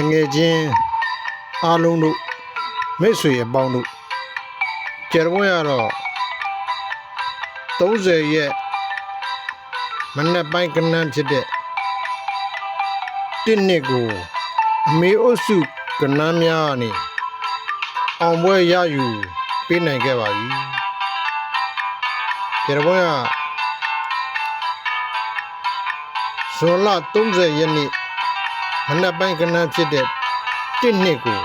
ကဲတငယ်ချင်းအားလုံးတို့မိတ်ဆွေအပေါင်းတို့ကျရဝဲကတော့30ရက်မနေ့ပိုင်းကနန်းဖြစ်တဲ့တစ်နှစ်ကိုအမေအုပ်စုကနန်းများကနေအောင်ပွဲရယူပေးနိုင်ခဲ့ပါပြီကျရဝဲကဇွန်လ30ရက်နေ့ မနက်ပိုင်းကဏ္ဍဖြစ်တဲ့တစ်နှစ်ကို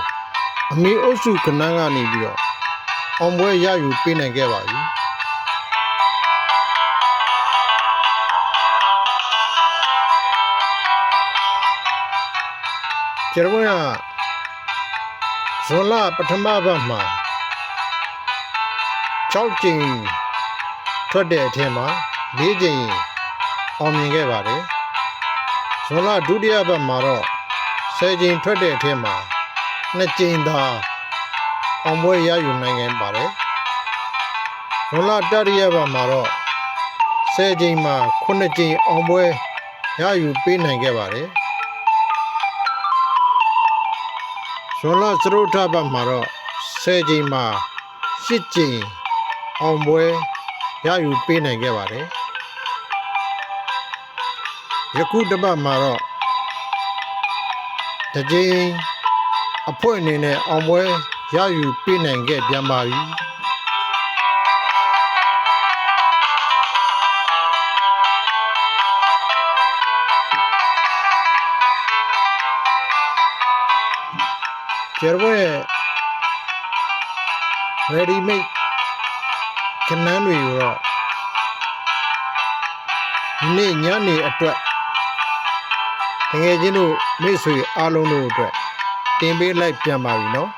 အမေအုပ်စုကဏ္ဍကနေပြီးတော့အောင်ပွဲရယူပေးနိုင်ခဲ့ပါပြီကျရဝင်းကဇွန်လပထမဘက်မှာ6ကြိမ်ထွက်တဲ့အထက်မှာ4ကြိမ်အောင်မြင်ခဲ့ပါတယ် ဇွန်လဒုတိယဘက်မှာတော့10ကြိမ်ထွက်တဲ့အထက်မှာ2ကြိမ်သာအောင်ပွဲရယူနိုင်ခဲ့ပါတယ်ဇွန်လတတိယဘက်မှာတော့10ကြိမ်မှာ9ကြိမ်အောင်ပွဲရယူပေးနိုင်ခဲ့ပါတယ်ဇွန်လစရုထဘက်မှာတော့10ကြိမ်မှာ10ကြိမ်အောင်ပွဲရယူပေးနိုင်ခဲ့ပါတယ် ယခုတစ်ပတ်မှာတော့တစ်ကြိမ်အဖွဲ့အနေနဲ့အောင်ပွဲရယူပေးနိုင်ခဲ့ပြန်ပါပြီကျရဘွဲ ready made ကနန်းတွေကိုတော့ဒီနေ့ညနေအတွက် တကယ်ချင်းတို့မိတ်ဆွေအားလုံးတို့အတွက်တင်ပေးလိုက်ပြန်ပါပြီနော်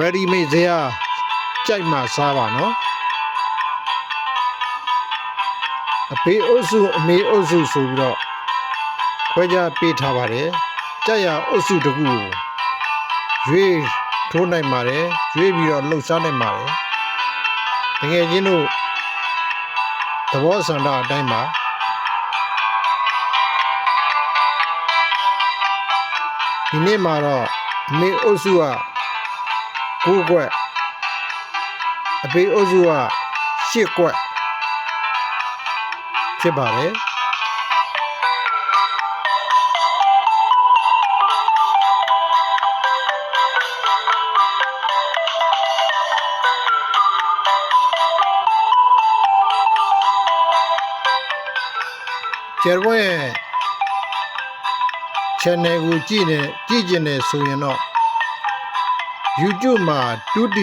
ready made ဇရာကြိုက်မှစားပါနော်အဖေအုပ်စုအမေအုပ်စုဆိုပြီးတော့ခွဲခြားပေးထားပါတယ်ကြက်ရအုပ်စုတစ်ခုကိုရွေးထိုးနိုင်ပါတယ်ရွေးပြီးတော့လှုပ်ရှားနိုင်ပါတယ် တကယ်ချင်းတို့သဘောဆန္ဒအတိုင်းပါဒီနေ့မှာတော့အမေအုပ်စုကကိုးကွက်အဖေအုပ်စုကရှစ်ကွက်ဖြစ်ပါတယ် ကျယ်ဘွဲ channel ကိုကြည့်နေကြည့်ကျင်နေဆိုရင်တော့ YouTube မှာ 2D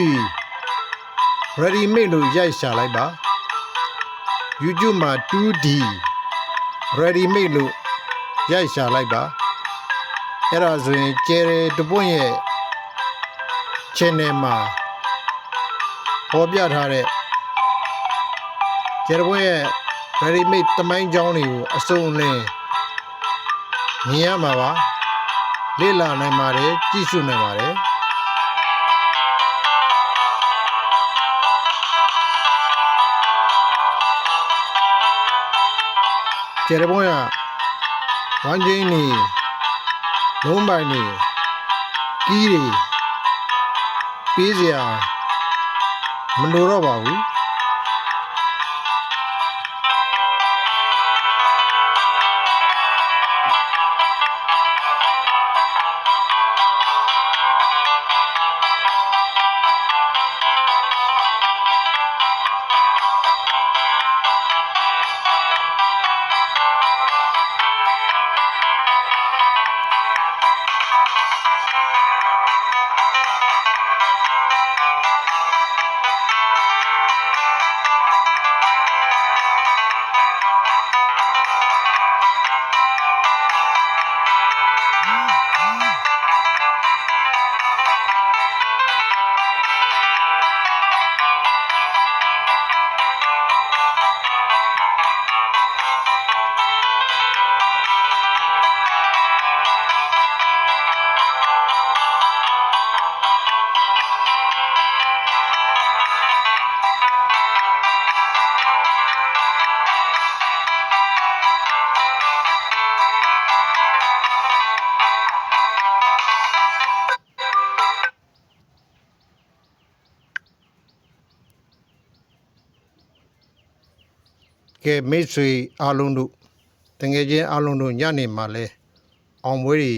ready made လို့ရိုက်ရှာလိုက်ပါ YouTube မှာ 2D ready made လို့ရိုက်ရှာလိုက်ပါအဲ့ဒါဆိုရင်ကျယ်တပွင့်ရဲ့ channel မှာပေါ်ပြထားတဲ့ကျယ်တပွင့်ရဲ့ ready made တမိုင်းကြောင်းတွေကိုအစုံအလင်မြင်ရမှာပါလေ့လာနိုင်ပါတယ်ကြည့်ရှုနိုင်ပါတယ်ကျယ်တဲ့ဘုန်းကဝမ်းချင်းနေလုံးပိုင်နေကီးတွေပေးစရာမလိုတော့ပါဘူး ကဲမိတ်ဆွေအားလုံးတို့တငယ်ချင်းအားလုံးတို့ညနေမှာလဲအောင်ပွဲတွေ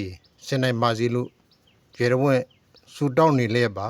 ဆင်နိုင်ပါစေလို့ကျေရဝင့်ဆူတောင်းနေလဲပါ